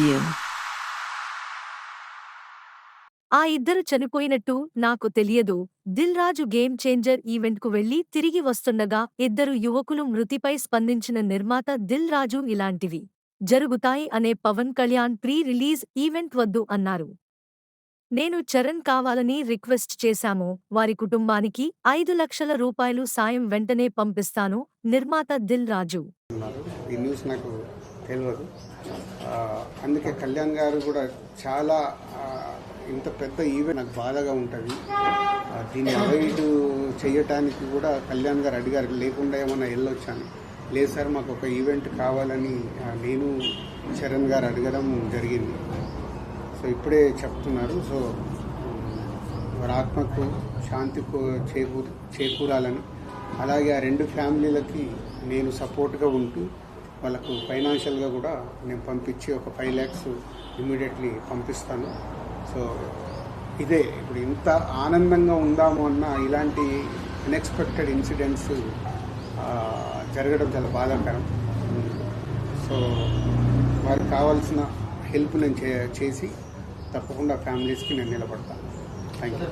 you. ఆ ఇద్దరు చనిపోయినట్టు నాకు తెలియదు. దిల్ రాజు గేమ్ చేంజర్ ఈవెంట్కు వెళ్ళి తిరిగి వస్తుండగా ఇద్దరు యువకులు మృతిపై స్పందించిన నిర్మాత దిల్ రాజు ఇలాంటివి. జరుగుతాయి అనే Pawan Kalyan pre release event వద్దు అన్నారు. నేను చరణ్ కావాలని రిక్వెస్ట్ చేశాము. వారి కుటుంబానికి ఐదు లక్షల రూపాయలు సాయం వెంటనే పంపిస్తాను నిర్మాత దిల్ రాజు. ఈ న్యూస్ నాకు తెలియదు అందుకే కళ్యాణ్ గారు కూడా చాలా ఇంత పెద్ద ఈవెంట్ నాకు బాధగా ఉంటుంది. దీన్ని అవాయిడ్ చేయటానికి కూడా కళ్యాణ్ గారు అడిగారు లేకుండా ఏమన్నా వెళ్ళొచ్చాను. లేదు సార్ మాకు ఒక ఈవెంట్ కావాలని నేను చరణ్ గారు అడగడం జరిగింది. సో ఇప్పుడే చెప్తున్నారు. సో వారి ఆత్మకు శాంతి చేకూర చేకూరు చేకూరాలని. అలాగే ఆ రెండు ఫ్యామిలీలకి నేను సపోర్ట్గా ఉంటూ వాళ్ళకు ఫైనాన్షియల్గా కూడా నేను పంపించి ఒక ఫైవ్ ల్యాక్స్ ఇమీడియట్లీ పంపిస్తాను. సో ఇదే ఇప్పుడు ఇంత ఆనందంగా ఉందాము అన్న ఇలాంటి అన్ఎక్స్పెక్టెడ్ ఇన్సిడెంట్స్ జరగడం చాలా బాధాకరం. సో వారికి కావాల్సిన హెల్ప్ నేను చే చేసి తప్పకుండా ఫ్యామిలీస్కి నేను నిలబడతాను. Thank you